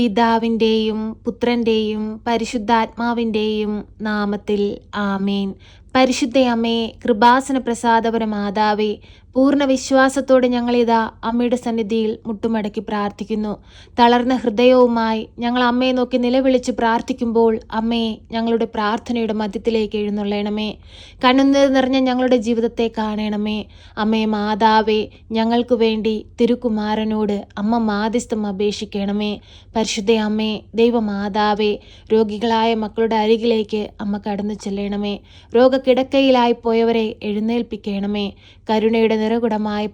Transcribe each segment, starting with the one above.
പിതാവിന്റെയും പുത്രന്റെയും പരിശുദ്ധാത്മാവിന്റെയും നാമത്തിൽ ആമേൻ. പരിശുദ്ധയമ്മേ കൃപാസന പ്രസാദപര മാതാവേ പൂർണ വിശ്വാസത്തോടെ ഞങ്ങളിതാ അമ്മയുടെ സന്നിധിയിൽ മുട്ടുമടക്കി പ്രാർത്ഥിക്കുന്നു. തളർന്ന ഹൃദയവുമായി ഞങ്ങൾ അമ്മയെ നോക്കി നിലവിളിച്ച് പ്രാർത്ഥിക്കുമ്പോൾ അമ്മയെ ഞങ്ങളുടെ പ്രാർത്ഥനയുടെ മധ്യത്തിലേക്ക് എഴുന്നള്ളണമേ. കണ്ണുനീർ നിറഞ്ഞ ഞങ്ങളുടെ ജീവിതത്തെ കാണണമേ. അമ്മയെ മാതാവേ ഞങ്ങൾക്ക് വേണ്ടി തിരുക്കുമാരനോട് അമ്മ മാധ്യസ്ഥം അപേക്ഷിക്കണമേ. പരിശുദ്ധ അമ്മേ ദൈവമാതാവേ രോഗികളായ മക്കളുടെ അരികിലേക്ക് അമ്മ കടന്നു ചെല്ലണമേ. രോഗക്കിടക്കയിലായി പോയവരെ എഴുന്നേൽപ്പിക്കണമേ. കരുണയുടെ നിറകുടമായ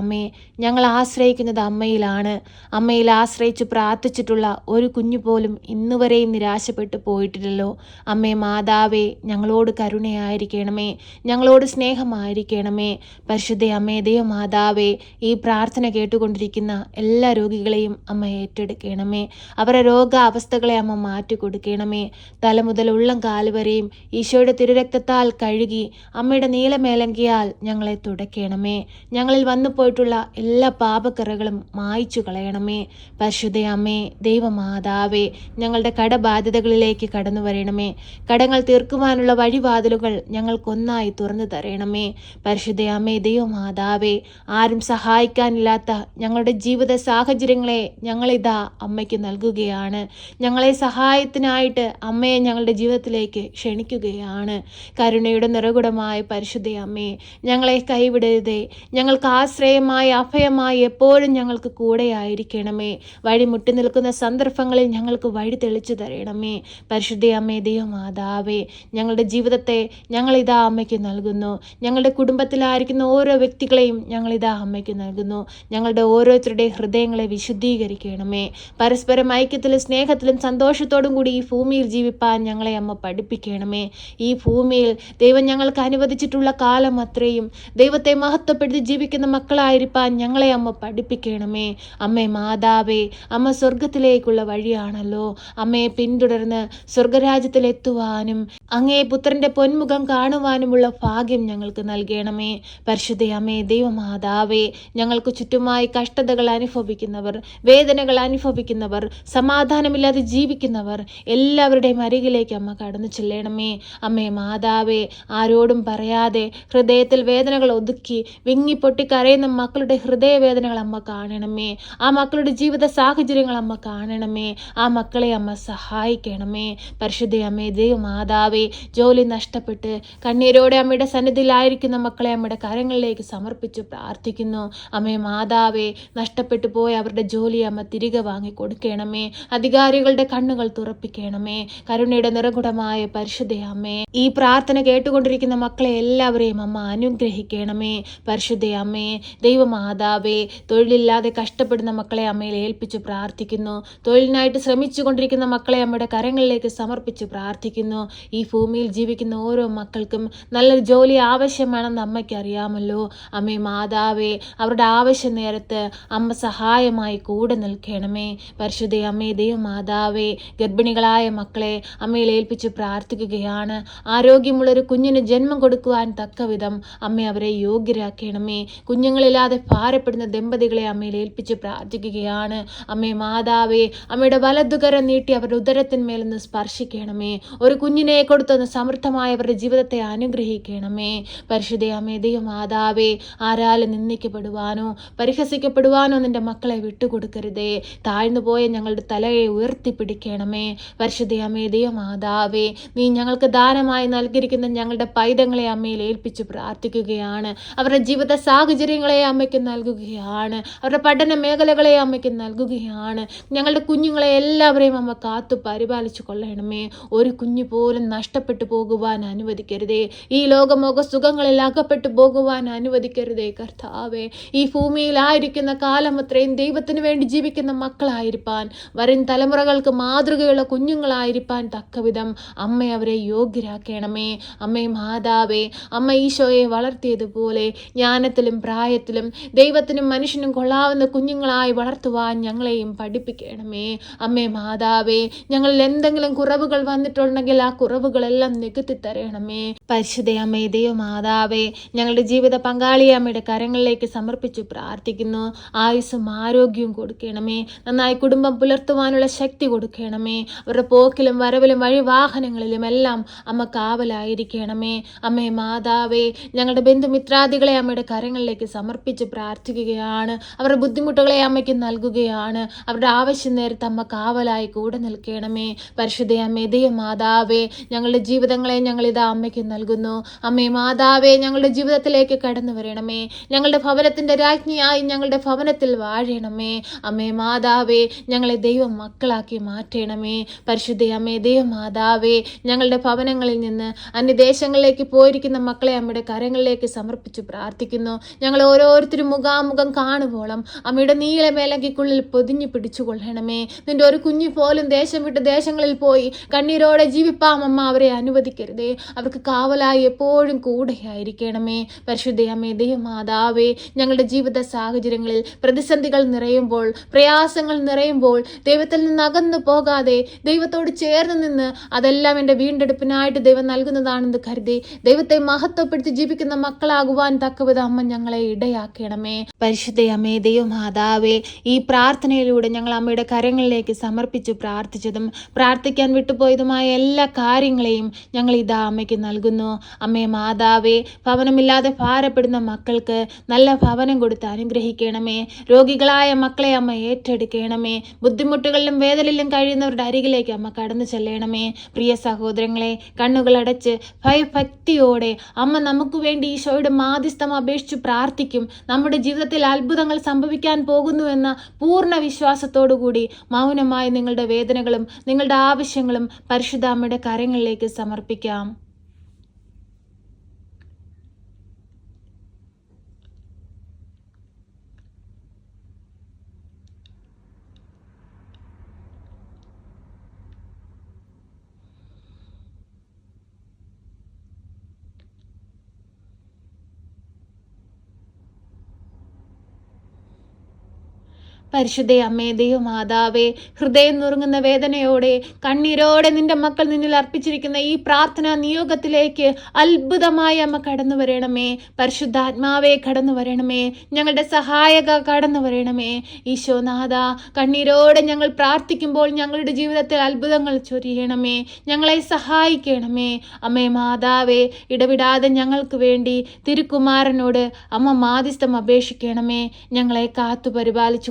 അമ്മയെ ഞങ്ങൾ ആശ്രയിക്കുന്നത് അമ്മയിലാണ്. അമ്മയിൽ ആശ്രയിച്ച് പ്രാർത്ഥിച്ചിട്ടുള്ള ഒരു കുഞ്ഞു പോലും ഇന്നുവരെയും നിരാശപ്പെട്ടു പോയിട്ടില്ലല്ലോ. അമ്മേ മാതാവേ ഞങ്ങളോട് കരുണയായിരിക്കണമേ ഞങ്ങളോട് സ്നേഹമായിരിക്കണമേ. പരിശുദ്ധ അമ്മേ ദൈവമാതാവേ ഈ പ്രാർത്ഥന കേട്ടുകൊണ്ടിരിക്കുന്ന എല്ലാ രോഗികളെയും അമ്മ ഏറ്റെടുക്കണമേ. അവരുടെ രോഗാവസ്ഥകളെ അമ്മ മാറ്റി മാറ്റിക്കൊടുക്കണമേ. തല മുതൽ ഉള്ളം കാലുവരെയും ഈശോയുടെ തിരുരക്തത്താൽ കഴുകി അമ്മയുടെ നീലമേലങ്കിയാൽ ഞങ്ങളെ തുടയ്ക്കണമേ ഞങ്ങളിൽ വന്നു പോയിട്ടുള്ള എല്ലാ പാപക്കറകളും മായ്ച്ചു കളയണമേ. പരിശുദ്ധ അമ്മേ ദൈവമാതാവേ ഞങ്ങളുടെ കടബാധ്യതകളിലേക്ക് കടന്നു വരണമേ. കടങ്ങൾ തീർക്കുവാനുള്ള വഴിവാതിലുകൾ ഞങ്ങൾക്കൊന്നായി തുറന്നു തരണമേ. പരിശുദ്ധ അമ്മേ ദൈവമാതാവേ ആരും സഹായിക്കാനില്ലാത്ത ഞങ്ങളുടെ ജീവിത സാഹചര്യങ്ങളെ ഞങ്ങളിതാ അമ്മയ്ക്ക് നൽകുകയാണ്. ഞങ്ങളെ സഹായത്തിനായിട്ട് അമ്മയെ ഞങ്ങളുടെ ജീവിതത്തിലേക്ക് ക്ഷണിക്കുകയാണ്. കരുണയുടെ നിറകുടമായ പരിശുദ്ധ അമ്മേ ഞങ്ങളെ കൈവിടരുതേ. ഞങ്ങൾക്ക് ആശ്രയമായി അഭയമായി എപ്പോഴും ഞങ്ങൾക്ക് കൂടെയായിരിക്കണമേ. വഴി മുട്ടി നിൽക്കുന്ന സന്ദർഭങ്ങളിൽ ഞങ്ങൾക്ക് വഴി തെളിച്ചു തരണമേ. പരിശുദ്ധ അമ്മേ ദൈവമാതാവേ ഞങ്ങളുടെ ജീവിതത്തെ ഞങ്ങളിതാ അമ്മയ്ക്ക് നൽകുന്നു. ഞങ്ങളുടെ കുടുംബത്തിലായിരിക്കുന്ന ഓരോ വ്യക്തികളെയും ഞങ്ങളിതാ അമ്മയ്ക്ക് നൽകുന്നു. ഞങ്ങളുടെ ഓരോരുത്തരുടെ ഹൃദയങ്ങളെ വിശുദ്ധീകരിക്കണമേ. പരസ്പരം ഐക്യത്തിലും സ്നേഹത്തിലും സന്തോഷത്തോടും കൂടി ഈ ഭൂമിയിൽ ജീവിപ്പാൻ ഞങ്ങളെ അമ്മ പഠിപ്പിക്കണമേ. ഈ ഭൂമിയിൽ ദൈവം ഞങ്ങൾക്ക് അനുവദിച്ചിട്ടുള്ള കാലം അത്രയും ദൈവത്തെ മഹത്വപ്പെടുത്തി ജീവിക്കുന്ന മക്കളായിരിക്കാൻ ഞങ്ങളെ അമ്മ പഠിപ്പിക്കണമേ. അമ്മേ മാതാവേ അമ്മ സ്വർഗത്തിലേക്കുള്ള വഴിയാണല്ലോ. അമ്മയെ പിന്തുടർന്ന് സ്വർഗരാജ്യത്തിലെത്തുവാനും അങ്ങേ പുത്രന്റെ പൊന്മുഖം കാണുവാനുമുള്ള ഭാഗ്യം ഞങ്ങൾക്ക് നൽകണമേ. പരിശുദ്ധ അമ്മേ ദൈവമാതാവേ ഞങ്ങൾക്ക് ചുറ്റുമായി കഷ്ടതകൾ അനുഭവിക്കുന്നവർ വേദനകൾ അനുഭവിക്കുന്നവർ സമാധാനമില്ലാതെ ജീവിക്കുന്നവർ എല്ലാവരുടെയും അരികിലേക്ക് അമ്മ കടന്നു ചെല്ലണമേ. അമ്മേ മാതാവേ ആരോടും പറയാതെ ഹൃദയത്തിൽ വേദനകൾ ഒതുക്കി വിങ്ങിപ്പൊട്ടി കരയുന്ന മക്കളുടെ ഹൃദയവേദനകൾ അമ്മ കാണണമേ. ആ മക്കളുടെ ജീവിത സാഹചര്യങ്ങൾ അമ്മ കാണണമേ. ആ മക്കളെ അമ്മ സഹായിക്കണമേ. പരിശുദ്ധ അമ്മേ ദൈവമാതാവേ ജോലി നഷ്ടപ്പെട്ട് കണ്ണീരോടെ അമ്മയുടെ സന്നിധിയിലായിരിക്കുന്ന മക്കളെ അമ്മയുടെ കരങ്ങളിലേക്ക് സമർപ്പിച്ച് പ്രാർത്ഥിക്കുന്നു. അമ്മേ മാതാവേ നഷ്ടപ്പെട്ടു പോയ അവരുടെ ജോലി അമ്മ തിരികെ വാങ്ങി കൊടുക്കണമേ. അധികാരികളുടെ കണ്ണുകൾ തുറപ്പിക്കണമേ. കരുണയുടെ നിറകുടമായ പരിശുദ്ധ അമ്മേ ഈ പ്രാർത്ഥന കേട്ടുകൊണ്ടിരിക്കുന്ന മക്കളെ എല്ലാവരെയും അമ്മ അനുഗ്രഹിക്കണമേ പരിശുദ്ധ അമ്മേ ദൈവമാതാവേ തൊഴിലില്ലാതെ കഷ്ടപ്പെടുന്ന മക്കളെ അമ്മയിൽ ഏൽപ്പിച്ച് പ്രാർത്ഥിക്കുന്നു. തൊഴിലിനായിട്ട് ശ്രമിച്ചു കൊണ്ടിരിക്കുന്ന മക്കളെ അമ്മയുടെ കരങ്ങളിലേക്ക് സമർപ്പിച്ച് പ്രാർത്ഥിക്കുന്നു. ഈ ഭൂമിയിൽ ജീവിക്കുന്ന ഓരോ മക്കൾക്കും നല്ലൊരു ജോലി ആവശ്യമാണെന്ന് അമ്മയ്ക്ക് അറിയാമല്ലോ. അമ്മേ മാതാവേ അവരുടെ ആവശ്യ നേരത്ത് അമ്മ സഹായമായി കൂടെ നിൽക്കണമേ. പരിശുദ്ധ അമ്മേ ദൈവമാതാവേ ഗർഭിണികളായ മക്കളെ അമ്മയിൽ ഏൽപ്പിച്ച് പ്രാർത്ഥിക്കുകയാണ്. ആരോഗ്യമുള്ളൊരു കുഞ്ഞിന് ജന്മം കൊടുക്കുവാൻ തക്കവിധം അമ്മ അവരെ യോഗ്യരാക്കണമേ. കുഞ്ഞുങ്ങളില്ലാതെ ഭാരപ്പെടുന്ന ദമ്പതികളെ അമ്മയിൽ ഏൽപ്പിച്ച് പ്രാർത്ഥിക്കുകയാണ്. അമ്മേ മാതാവേ അമ്മയുടെ വലതുകരം നീട്ടി അവരുടെ ഉദരത്തിന്മേൽ നിന്ന് സ്പർശിക്കണമേ. ഒരു കുഞ്ഞിനെ കൊടുത്തൊന്ന് സമൃദ്ധമായ അവരുടെ ജീവിതത്തെ അനുഗ്രഹിക്കണമേ. പരിശുദ്ധ അമ്മേ ദൈവമാതാവേ ആരാലും നിന്ദിക്കപ്പെടുവാനോ പരിഹസിക്കപ്പെടുവാനോ നിന്റെ മക്കളെ വിട്ടുകൊടുക്കരുതേ. താഴ്ന്നു പോയ ഞങ്ങളുടെ തലയെ ഉയർത്തിപ്പിടിക്കണമേ. പരിശുദ്ധ അമ്മേ ദൈവമാതാവേ നീ ഞങ്ങൾക്ക് ദാനമായി നൽകിയിരിക്കുന്ന ഞങ്ങളുടെ പൈതങ്ങളെ അമ്മയിൽ ഏൽപ്പിച്ച് പ്രാർത്ഥിക്കുകയാണ്. അവരുടെ ജീവിത സാഹചര്യങ്ങളെ അമ്മയ്ക്ക് നൽകുകയാണ്. അവരുടെ പഠന മേഖലകളെ അമ്മയ്ക്ക് നൽകുകയാണ്. ഞങ്ങളുടെ കുഞ്ഞുങ്ങളെ എല്ലാവരെയും അമ്മ കാത്തു പരിപാലിച്ചു കൊള്ളണമേ. ഒരു കുഞ്ഞു പോലും നഷ്ടപ്പെട്ടു പോകുവാൻ അനുവദിക്കരുതേ. ഈ ലോകമോക സുഖങ്ങളിൽ അകപ്പെട്ടു പോകുവാൻ അനുവദിക്കരുതേ കർത്താവേ. ഈ ഭൂമിയിലായിരിക്കുന്ന കാലം അത്രയും ദൈവത്തിന് വേണ്ടി ജീവിക്കുന്ന മക്കളായിരിക്കാൻ വരും തലമുറകൾക്ക് മാതൃകയുള്ള കുഞ്ഞുങ്ങളായിരിക്കാൻ തക്കവിധം അമ്മ അവരെ യോഗ്യരാക്കണമേ. അമ്മേ മാതാവേ അമ്മ ഈശോയെ വളർത്തിയത് നൽകിയതുപോലെ ജ്ഞാനത്തിലും പ്രായത്തിലും ദൈവത്തിനും മനുഷ്യനും കൊള്ളാവുന്ന കുഞ്ഞുങ്ങളായി വളർത്തുവാൻ ഞങ്ങളെയും പഠിപ്പിക്കണമേ. അമ്മേ മാതാവേ ഞങ്ങളിൽ എന്തെങ്കിലും കുറവുകൾ വന്നിട്ടുണ്ടെങ്കിൽ ആ കുറവുകളെല്ലാം നികത്തി തരണമേ. പരിശുദ്ധ അമ്മേ ദൈവമാതാവേ ഞങ്ങളുടെ ജീവിത പങ്കാളിയെ അമ്മയുടെ കരങ്ങളിലേക്ക് സമർപ്പിച്ചു പ്രാർത്ഥിക്കുന്നു. ആയുസ്സും ആരോഗ്യവും കൊടുക്കണമേ. നന്നായി കുടുംബം പുലർത്തുവാനുള്ള ശക്തി കൊടുക്കണമേ. അവരുടെ പോക്കിലും വരവിലും വഴി വാഹനങ്ങളിലും എല്ലാം അമ്മ കാവലായിരിക്കണമേ. അമ്മേ മാതാവേ ഞങ്ങളുടെ ബന്ധുമിത്രാദികളെ അമ്മയുടെ കരങ്ങളിലേക്ക് സമർപ്പിച്ച് പ്രാർത്ഥിക്കുകയാണ്. അവരുടെ ബുദ്ധിമുട്ടുകളെ അമ്മയ്ക്ക് നൽകുകയാണ്. അവരുടെ ആവശ്യം നേരത്തെ അമ്മ കാവലായി കൂടെ നിൽക്കണമേ. പരിശുദ്ധ അമ്മേ ദൈവ മാതാവേ ഞങ്ങളുടെ ജീവിതങ്ങളെ ഞങ്ങൾ ഇത് അമ്മയ്ക്ക് നൽകുന്നു. അമ്മേ മാതാവേ ഞങ്ങളുടെ ജീവിതത്തിലേക്ക് കടന്നു വരണമേ. ഞങ്ങളുടെ ഭവനത്തിന്റെ രാജ്ഞിയായി ഞങ്ങളുടെ ഭവനത്തിൽ വാഴണമേ. അമ്മേ മാതാവേ ഞങ്ങളെ ദൈവം മക്കളാക്കി മാറ്റണമേ. പരിശുദ്ധ അമ്മേ ദൈവ മാതാവേ ഞങ്ങളുടെ ഭവനങ്ങളിൽ നിന്ന് അന്യദേശങ്ങളിലേക്ക് പോയിരിക്കുന്ന മക്കളെ അമ്മയുടെ കരങ്ങളിലേക്ക് സമർപ്പിച്ചു പ്രാർത്ഥിക്കുന്നു. ഞങ്ങൾ ഓരോരുത്തരും മുഖാമുഖം കാണുവോളം. അമ്മയുടെ നീലമേലങ്കിക്കുള്ളിൽ പൊതിഞ്ഞു പിടിച്ചു കൊള്ളണമേ നിന്റെ ഒരു കുഞ്ഞു പോലും ദേശം വിട്ട് ദേശങ്ങളിൽ പോയി കണ്ണീരോടെ ജീവിപ്പാം അമ്മ അവരെ അനുവദിക്കരുതേ. അവർക്ക് കാവലായി എപ്പോഴും കൂടെയായിരിക്കണമേ. പരിശുദ്ധയമ്മേ ദൈവമാതാവേ ഞങ്ങളുടെ ജീവിത സാഹചര്യങ്ങളിൽ പ്രതിസന്ധികൾ നിറയുമ്പോൾ പ്രയാസങ്ങൾ നിറയുമ്പോൾ ദൈവത്തിൽ നിന്ന് അകന്നു പോകാതെ ദൈവത്തോട് ചേർന്ന് നിന്ന് അതെല്ലാം എന്റെ വീണ്ടെടുപ്പിനായിട്ട് ദൈവം നൽകുന്നതാണെന്ന് കരുതി ദൈവത്തെ മഹത്വപ്പെടുത്തി ജീവിക്കുന്ന മക്കളാകുവാൻ തക്കവിധം അമ്മ ഞങ്ങളെ ഇടയാക്കണമേ. പരിശുദ്ധ അമ്മേ ദൈവമാതാവേ ഈ പ്രാർത്ഥനയിലൂടെ ഞങ്ങൾ അമ്മയുടെ കരങ്ങളിലേക്ക് സമർപ്പിച്ചു പ്രാർത്ഥിച്ചതും പ്രാർത്ഥിക്കാൻ വിട്ടുപോയതുമായ എല്ലാ കാര്യങ്ങളെയും ഞങ്ങൾ ഇതാ അമ്മയ്ക്ക് നൽകുന്നു. അമ്മേ മാതാവേ ഭവനമില്ലാതെ ഭാരപ്പെടുന്ന മക്കൾക്ക് നല്ല ഭവനം കൊടുത്ത് അനുഗ്രഹിക്കണമേ. രോഗികളായ മക്കളെ അമ്മ ഏറ്റെടുക്കണമേ. ബുദ്ധിമുട്ടുകളിലും വേദനയിലും കഴിയുന്നവരുടെ അരികിലേക്ക് അമ്മ കടന്നു ചെല്ലണമേ. പ്രിയ സഹോദരങ്ങളെ കണ്ണുകളടച്ച് ഭയഭക്തിയോടെ അമ്മ നമുക്ക് വേണ്ടി ഈശോയുടെ മാധ്യസ്ഥം അപേക്ഷിച്ച് പ്രാർത്ഥിക്കും. നമ്മുടെ ജീവിതത്തിൽ അത്ഭുതങ്ങൾ സംഭവിക്കാൻ പോകുന്നുവെന്ന പൂർണ വിശ്വാസത്തോടുകൂടി മൗനമായി നിങ്ങളുടെ വേദനകളും നിങ്ങളുടെ ആവശ്യങ്ങളും പരിശുദ്ധാമ്മയുടെ കരങ്ങളിലേക്ക് സമർപ്പിക്കാം. പരിശുദ്ധ അമ്മേ ദൈവമാതാവേ ഹൃദയം നുറുങ്ങുന്ന വേദനയോടെ കണ്ണീരോടെ നിന്റെ മക്കൾ നിന്നിൽ അർപ്പിച്ചിരിക്കുന്ന ഈ പ്രാർത്ഥനാ നിയോഗത്തിലേക്ക് അത്ഭുതമായി അമ്മ കടന്നു വരണമേ. പരിശുദ്ധാത്മാവേ കടന്നു വരണമേ. ഞങ്ങളുടെ സഹായക കടന്നു വരണമേ. ഈശോനാഥ കണ്ണീരോടെ ഞങ്ങൾ പ്രാർത്ഥിക്കുമ്പോൾ ഞങ്ങളുടെ ജീവിതത്തിൽ അത്ഭുതങ്ങൾ ചൊരിയണമേ. ഞങ്ങളെ സഹായിക്കണമേ. അമ്മേ മാതാവേ ഇടവിടാതെ ഞങ്ങൾക്ക് വേണ്ടി തിരുക്കുമാരനോട് അമ്മ മാധ്യസ്ഥം അപേക്ഷിക്കണമേ. ഞങ്ങളെ കാത്തു പരിപാലിച്ചു